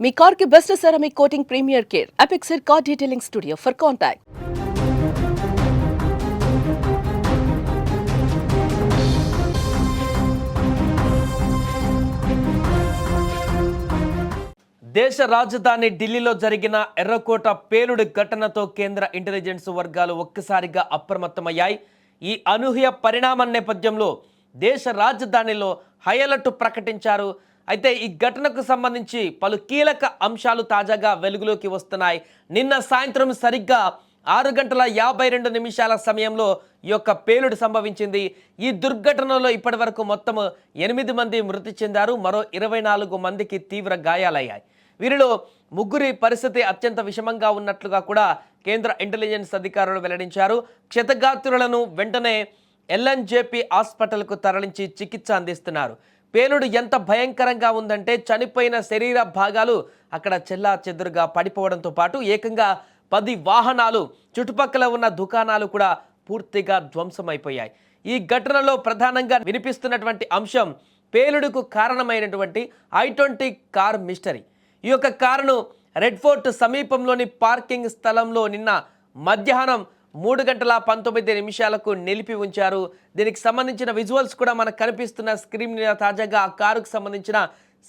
మీ కార్కి best ceramic coating premier care. Apexer car detailing studio for contact దేశ రాజధాని ఢిల్లీలో జరిగిన ఎర్రకోట పేలుడు ఘటనతో కేంద్ర ఇంటెలిజెన్స్ వర్గాలు ఒక్కసారిగా అప్రమత్తమయ్యాయి. ఈ అనూహ్య పరిణామం నేపథ్యంలో దేశ రాజధానిలో హై అలర్ట్ ప్రకటించారు అయితే ఈ ఘటనకు సంబంధించి పలు కీలక అంశాలు తాజాగా వెలుగులోకి వస్తున్నాయి. నిన్న సాయంత్రం సరిగ్గా ఆరు గంటల యాభై రెండు నిమిషాల సమయంలో ఈ యొక్క పేలుడు సంభవించింది. ఈ దుర్ఘటనలో ఇప్పటివరకు మొత్తం ఎనిమిది మంది మృతి చెందారు. మరో ఇరవై నాలుగు మందికి తీవ్ర గాయాలయ్యాయి. వీరిలో ముగ్గురి పరిస్థితి అత్యంత విషమంగా ఉన్నట్లుగా కూడా కేంద్ర ఇంటెలిజెన్స్ అధికారులు వెల్లడించారు. క్షతగాత్రులను వెంటనే ఎల్ఎన్జేపీ హాస్పిటల్కు తరలించి చికిత్స అందిస్తున్నారు. పేలుడు ఎంత భయంకరంగా ఉందంటే చనిపోయిన శరీర భాగాలు అక్కడ చెల్లా చెదురుగా పడిపోవడంతో పాటు ఏకంగా పది వాహనాలు చుట్టుపక్కల ఉన్న దుకాణాలు కూడా పూర్తిగా ధ్వంసమైపోయాయి. ఈ ఘటనలో ప్రధానంగా వినిపిస్తున్నటువంటి అంశం పేలుడుకు కారణమైనటువంటి ఐ ట్వంటీ కార్ మిస్టరీ. ఈ యొక్క కారును రెడ్ ఫోర్ట్ సమీపంలోని పార్కింగ్ స్థలంలో నిన్న మధ్యాహ్నం మూడు గంటల పంతొమ్మిది నిమిషాలకు నిలిపి ఉంచారు. దీనికి సంబంధించిన విజువల్స్ కూడా మనకు కనిపిస్తున్న స్క్రీన్ మీద తాజాగా ఆ కారుకు సంబంధించిన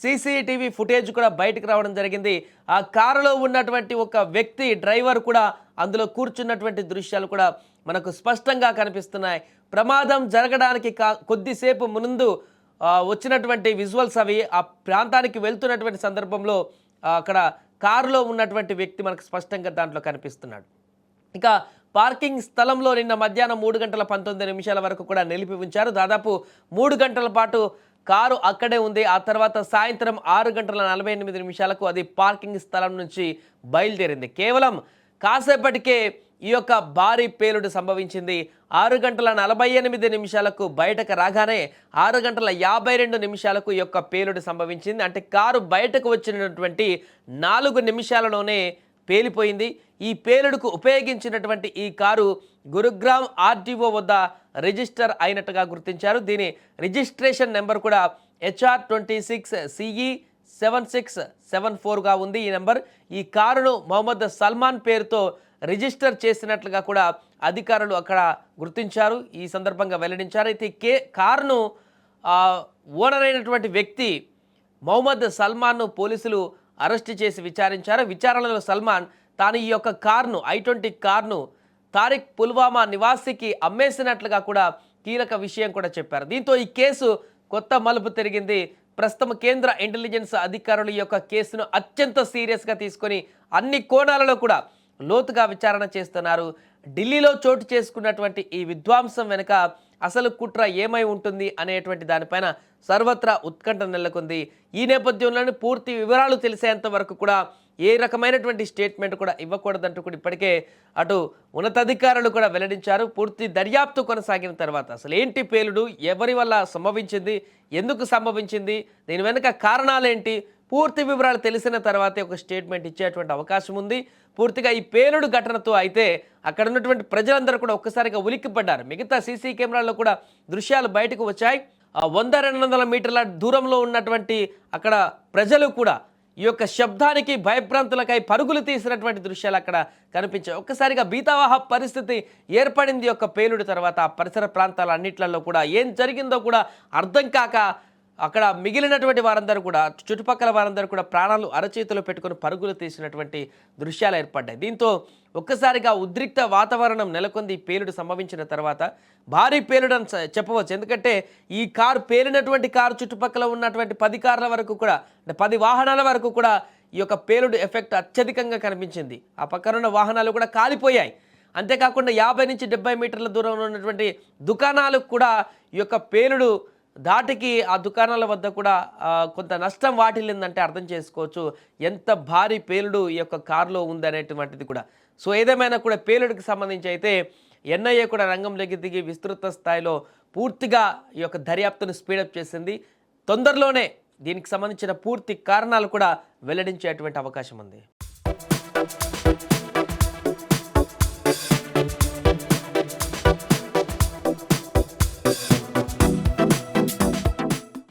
సీసీటీవీ ఫుటేజ్ కూడా బయటకు రావడం జరిగింది. ఆ కారులో ఉన్నటువంటి ఒక వ్యక్తి డ్రైవర్ కూడా అందులో కూర్చున్నటువంటి దృశ్యాలు కూడా మనకు స్పష్టంగా కనిపిస్తున్నాయి. ప్రమాదం జరగడానికి కా కొద్దిసేపు ముందు వచ్చినటువంటి విజువల్స్ అవి ఆ ప్రాంతానికి వెళ్తున్నటువంటి సందర్భంలో అక్కడ కారులో ఉన్నటువంటి వ్యక్తి మనకు స్పష్టంగా దాంట్లో కనిపిస్తున్నాడు. ఇక పార్కింగ్ స్థలంలో నిన్న మధ్యాహ్నం మూడు గంటల పంతొమ్మిది నిమిషాల వరకు కూడా నిలిపి ఉంచారు. దాదాపు మూడు గంటల పాటు కారు అక్కడే ఉంది. ఆ తర్వాత సాయంత్రం ఆరు గంటల నలభై ఎనిమిది నిమిషాలకు అది పార్కింగ్ స్థలం నుంచి బయలుదేరింది. కేవలం కాసేపటికే ఈ యొక్క భారీ పేలుడు సంభవించింది. ఆరు గంటల నలభై ఎనిమిది నిమిషాలకు బయటకు రాగానే ఆరు గంటల యాభై రెండు నిమిషాలకు ఈ యొక్క పేలుడు సంభవించింది. అంటే కారు బయటకు వచ్చినటువంటి నాలుగు నిమిషాలలోనే పేలిపోయింది. ఈ పేలుడుకు ఉపయోగించినటువంటి ఈ కారు గురుగ్రామ్ ఆర్టీఓ వద్ద రిజిస్టర్ అయినట్టుగా గుర్తించారు. దీని రిజిస్ట్రేషన్ నెంబర్ కూడా HR twenty six CE seven six seven ఫోర్గా ఉంది ఈ నెంబర్. ఈ కారును మొహమ్మద్ సల్మాన్ పేరుతో రిజిస్టర్ చేసినట్లుగా కూడా అధికారులు అక్కడ గుర్తించారు. ఈ సందర్భంగా వెల్లడించారు. అయితే కే కారును ఓనర్ అయినటువంటి వ్యక్తి మొహమ్మద్ సల్మాన్ను పోలీసులు అరెస్ట్ చేసి విచారించారు. విచారణలో సల్మాన్ తాను ఈ యొక్క కార్ను ఐ ట్వంటీ కార్ను తారిక్ పుల్వామా నివాసికి అమ్మేసినట్లుగా కూడా కీలక విషయం కూడా చెప్పారు. దీంతో ఈ కేసు కొత్త మలుపు తిరిగింది. ప్రస్తుతం కేంద్ర ఇంటెలిజెన్స్ అధికారులు ఈ యొక్క కేసును అత్యంత సీరియస్గా తీసుకొని అన్ని కోణాలలో కూడా లోతుగా విచారణ చేస్తున్నారు. ఢిల్లీలో చోటు చేసుకున్నటువంటి ఈ విధ్వంసం వెనుక అసలు కుట్ర ఏమై ఉంటుంది అనేటువంటి దానిపైన సర్వత్రా ఉత్కంఠ నెలకొంది. ఈ నేపథ్యంలోనే పూర్తి వివరాలు తెలిసేంత వరకు కూడా ఏ రకమైనటువంటి స్టేట్మెంట్ కూడా ఇవ్వకూడదంటూ కూడా ఇప్పటికే అటు ఉన్నతాధికారులు కూడా వెల్లడించారు. పూర్తి దర్యాప్తు కొనసాగిన తర్వాత అసలు ఏంటి పేలుడు? ఎవరి వల్ల సంభవించింది? ఎందుకు సంభవించింది? దీని వెనుక కారణాలేంటి? పూర్తి వివరాలు తెలిసిన తర్వాతే ఒక స్టేట్మెంట్ ఇచ్చేటువంటి అవకాశం ఉంది. పూర్తిగా ఈ పేలుడు ఘటనతో అయితే అక్కడ ఉన్నటువంటి ప్రజలందరూ కూడా ఒక్కసారిగా ఉలిక్కిపడ్డారు. మిగతా సీసీ కెమెరాల్లో కూడా దృశ్యాలు బయటకు వచ్చాయి. వంద రెండు వందల మీటర్ల దూరంలో ఉన్నటువంటి అక్కడ ప్రజలు కూడా ఈ యొక్క శబ్దానికి భయభ్రాంతులకై పరుగులు తీసినటువంటి దృశ్యాలు అక్కడ కనిపించాయి. ఒక్కసారిగా బీతావాహ పరిస్థితి ఏర్పడింది యొక్క పేలుడు తర్వాత. ఆ పరిసర ప్రాంతాల అన్నిట్లలో కూడా ఏం జరిగిందో కూడా అర్థం కాక అక్కడ మిగిలినటువంటి వారందరూ కూడా చుట్టుపక్కల వారందరూ కూడా ప్రాణాలు అరచేతిలో పెట్టుకొని పరుగులు తీసినటువంటి దృశ్యాలు ఏర్పడ్డాయి. దీంతో ఒక్కసారిగా ఉద్రిక్త వాతావరణం నెలకొంది పేలుడు సంభవించిన తర్వాత భారీ పేలుడు అని చెప్పవచ్చు. ఎందుకంటే ఈ కారు పేలినటువంటి కారు చుట్టుపక్కల ఉన్నటువంటి పది కార్ల వరకు కూడా అంటే పది వాహనాల వరకు కూడా ఈ యొక్క పేలుడు ఎఫెక్ట్ అత్యధికంగా కనిపించింది. ఆ పక్కనున్న వాహనాలు కూడా కాలిపోయాయి. అంతేకాకుండా యాభై నుంచి డెబ్బై మీటర్ల దూరంలో ఉన్నటువంటి దుకాణాలకు కూడా ఈ యొక్క పేలుడు దాటికి ఆ దుకాణాల వద్ద కూడా కొంత నష్టం వాటిల్లిందంటే అర్థం చేసుకోవచ్చు. ఎంత భారీ పేలుడు ఈ యొక్క కారులో ఉందనేటువంటిది కూడా. సో ఏదేమైనా కూడా పేలుడికి సంబంధించి అయితే ఎన్ఐఏ కూడా రంగంలోకి దిగి విస్తృత స్థాయిలో పూర్తిగా ఈ యొక్క దర్యాప్తును స్పీడప్ చేసింది. తొందరలోనే దీనికి సంబంధించిన పూర్తి కారణాలు కూడా వెల్లడించేటువంటి అవకాశం ఉంది.